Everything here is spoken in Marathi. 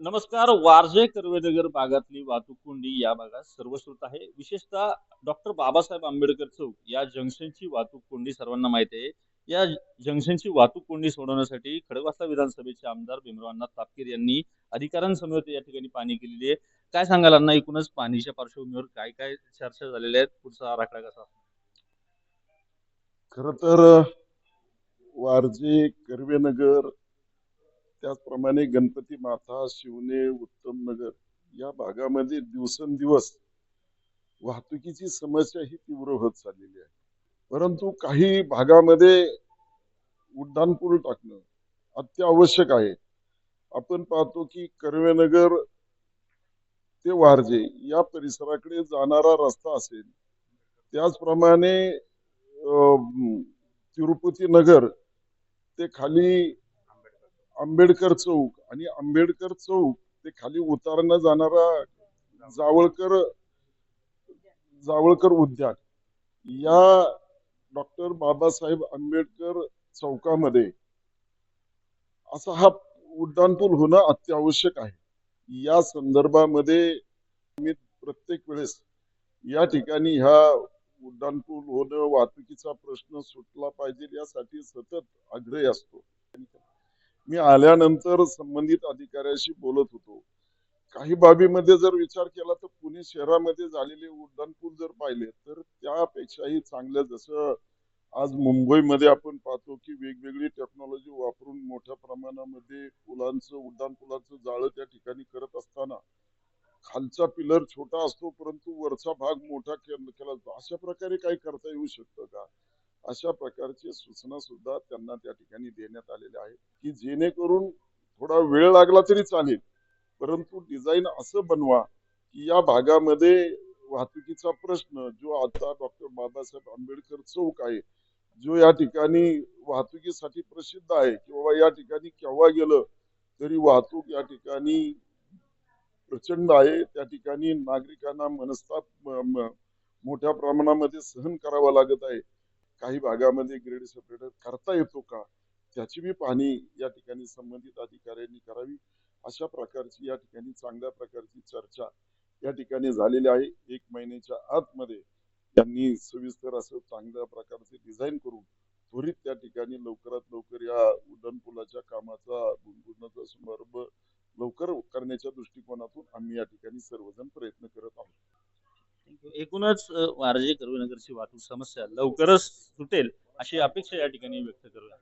नमस्कार वारजे कर्वेनगर भागातली वाहतूक कोंडी या भागात सर्वश्रुत आहे. विशेषतः डॉक्टर बाबासाहेब आंबेडकर चौक या जंक्शनची वाहतूक कोंडी सर्वांना माहिती आहे. या जंक्शनची वाहतूक कोंडी सोडवण्यासाठी खडकवासला विधानसभेचे आमदार भीमरावांना तापकीर यांनी अधिकाऱ्यांसमवेत या ठिकाणी पाणी केलेली आहे. काय सांगाल अण्णा एकूणच पाणीच्या पार्श्वभूमीवर काय काय चर्चा झालेल्या आहेत? पुढचा आराखडा कसा खर तर वारजे कर्वेनगर त्याचप्रमाणे गणपती माथा शिवने उत्तम नगर या भागामध्ये दिवसेंदिवस वाहतुकीची समस्या ही तीव्र होत चाललेली आहे. परंतु काही भागामध्ये उड्डाणपूल टाकणं अत्यावश्यक आहे. आपण पाहतो की कर्वेनगर ते वारजे या परिसराकडे जाणारा रस्ता असेल. त्याचप्रमाणे अं, तिरुपती नगर ते खाली आंबेडकर चौक आणि आंबेडकर चौक ते खाली उतारनं जाणारा जावळकर जावळकर उद्यान. या डॉक्टर बाबासाहेब आंबेडकर चौकामध्ये असा हा उड्डाणपूल होणं अत्यावश्यक आहे. या संदर्भामध्ये मी प्रत्येक वेळेस या ठिकाणी ह्या उड्डाणपूल होणं वाहतुकीचा प्रश्न सुटला पाहिजे यासाठी सतत आग्रही असतो. मी आल्यानंतर संबंधित अधिकाऱ्याशी बोलत होतो. काही बाबीमध्ये जर विचार केला तर पुणे शहरामध्ये झालेले उड्डाणपूल जर पाहिले तर त्यापेक्षाही चांगलं जसं आज मुंबईमध्ये आपण पाहतो की वेगवेगळी टेक्नॉलॉजी वापरून मोठ्या प्रमाणामध्ये पुलांचं उड्डाणपुलाचं जाळं त्या ठिकाणी करत असताना खालचा पिलर छोटा असतो परंतु वरचा भाग मोठा केला जातो. अशा प्रकारे काही करता येऊ शकतं का? अशा प्रकारची सूचना सुद्धा त्यांना त्या ठिकाणी देण्यात आलेल्या आहेत की जेणेकरून थोडा वेळ लागला तरी चालेल. परंतु डिझाईन असं बनवा की या भागामध्ये वाहतुकीचा प्रश्न जो आता डॉक्टर बाबासाहेब आंबेडकर चौक आहे जो या ठिकाणी वाहतुकीसाठी प्रसिद्ध आहे किंवा या ठिकाणी केव्हा गेलं तरी वाहतूक या ठिकाणी प्रचंड आहे त्या ठिकाणी नागरिकांना मनस्ताप मोठ्या प्रमाणामध्ये सहन करावा लागत आहे. काही भागामध्ये ग्रेड सेपरेटर करता येतो का? त्याची बी पाहणी या ठिकाणी संबंधित अधिकाऱ्यांनी करावी. अशा प्रकारची या ठिकाणी चांगल्या प्रकारची चर्चा या ठिकाणी झालेली आहे. एक महिन्याच्या आतमध्ये त्यांनी सविस्तर असं चांगल्या प्रकारचे डिझाईन करून त्वरित त्या ठिकाणी लवकरात लवकर या उड्डाणपुलाच्या कामाचा गुणगुणाचा समारंभ लवकर करण्याच्या दृष्टिकोनातून आम्ही या ठिकाणी सर्वजण प्रयत्न करत आहोत. एकूणच वारजे कर्वेनगरची वाहतूक समस्या लवकरच सुटेल अशी अपेक्षा या ठिकाणी व्यक्त करूया.